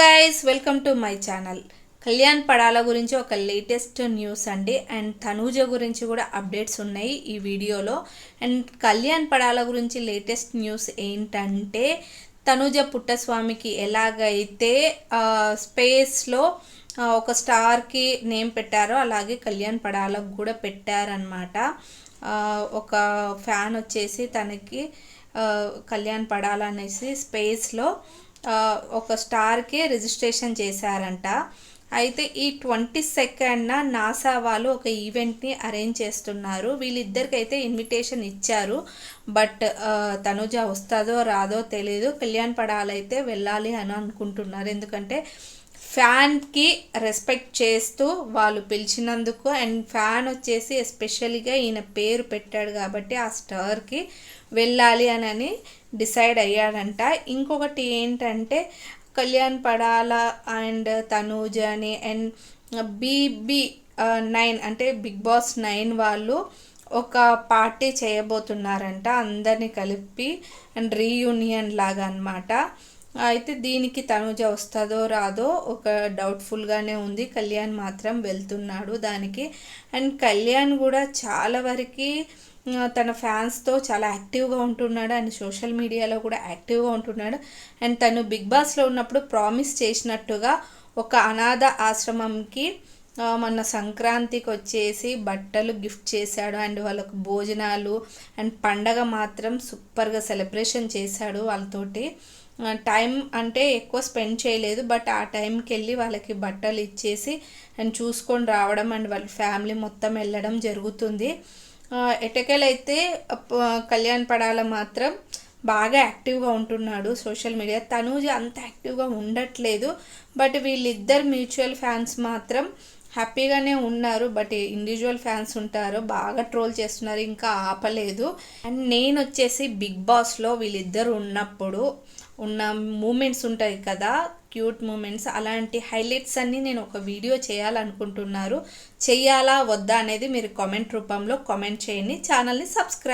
Guys welcome to my channel Kalyan Padala గురించి ఒక latest news అండి. అండ్ తనూజ గురించి కూడా అప్డేట్స్ ఉన్నాయి ఈ వీడియోలో. అండ్ కళ్యాణ్ పడాల గురించి లేటెస్ట్ న్యూస్ ఏంటంటే తనూజ పుట్టస్వామికి ఎలాగైతే స్పేస్లో ఒక స్టార్కి నేమ్ పెట్టారో అలాగే కళ్యాణ్ పడాలకు కూడా పెట్టారనమాట ఒక ఫ్యాన్ వచ్చేసి తనకి కళ్యాణ్ పడాలనేసి స్పేస్లో ఒక స్టార్కి రిజిస్ట్రేషన్ చేశారంట. అయితే ఈ ట్వంటీ సెకండ్న నాసా వాళ్ళు ఒక ఈవెంట్ని అరేంజ్ చేస్తున్నారు. వీళ్ళిద్దరికైతే ఇన్విటేషన్ ఇచ్చారు. బట్ తనుజ వస్తుందో రాదో తెలియదు కళ్యాణ్ పడాలైతే వెళ్ళాలి అని అనుకుంటున్నారు. ఎందుకంటే ఫ్యాన్కి రెస్పెక్ట్ చేస్తూ వాళ్ళు పిలిచినందుకు అండ్ ఫ్యాన్ వచ్చేసి ఎస్పెషల్గా ఈయన పేరు పెట్టాడు కాబట్టి ఆ స్టార్కి వెళ్ళాలి అని అని డిసైడ్ అయ్యాడంట. ఇంకొకటి ఏంటంటే కళ్యాణ్ పడాల అండ్ తనూజ్ అని అండ్ బీబీ నైన్ అంటే బిగ్ బాస్ నైన్ వాళ్ళు ఒక పార్టీ చేయబోతున్నారంట అందరినీ కలిపి అండ్ రీయూనియన్ లాగా అన్నమాట. అయితే దీనికి తనుజ వస్తుందో రాదో ఒక డౌట్ఫుల్గానే ఉంది. కళ్యాణ్ మాత్రం వెళ్తున్నాడు దానికి. అండ్ కళ్యాణ్ కూడా చాలా వరకు తన ఫ్యాన్స్తో చాలా యాక్టివ్గా ఉంటున్నాడు అండ్ సోషల్ మీడియాలో కూడా యాక్టివ్గా ఉంటున్నాడు. అండ్ తను బిగ్ బాస్లో ఉన్నప్పుడు ప్రామిస్ చేసినట్టుగా ఒక అనాథ ఆశ్రమంకి మొన్న సంక్రాంతికి వచ్చేసి బట్టలు గిఫ్ట్ చేశాడు. అండ్ వాళ్ళకు భోజనాలు అండ్ పండగ మాత్రం సూపర్గా సెలబ్రేషన్ చేశాడు వాళ్ళతోటి. టైం అంటే ఎక్కువ స్పెండ్ చేయలేదు బట్ ఆ టైంకి వెళ్ళి వాళ్ళకి బట్టలు ఇచ్చేసి అండ్ చూసుకొని రావడం అండ్ వాళ్ళ ఫ్యామిలీ మొత్తం వెళ్ళడం జరుగుతుంది. ఎటకెలైతే కళ్యాణ్ పడాల మాత్రం బాగా యాక్టివ్గా ఉంటున్నాడు సోషల్ మీడియా. తనూజ అంత యాక్టివ్గా ఉండట్లేదు. బట్ వీళ్ళిద్దరు మ్యూచువల్ ఫ్యాన్స్ మాత్రం హ్యాపీగానే ఉన్నారు. బట్ ఇండివిజువల్ ఫ్యాన్స్ ఉంటారు. బాగా ట్రోల్ చేస్తున్నారు. ఇంకా ఆపలేదు. అండ్ నేను వచ్చేసి బిగ్ బాస్లో వీళ్ళిద్దరు ఉన్నప్పుడు ఉన్న మూమెంట్స్ ఉంటాయి కదా క్యూట్ మూమెంట్స్ అలాంటి హైలైట్స్ అన్నీ నేను ఒక వీడియో చేయాలనుకుంటున్నారు. చేయాలా వద్దా అనేది మీరు కామెంట్ రూపంలో కామెంట్ చేయండి. ఛానల్ని సబ్స్క్రైబ్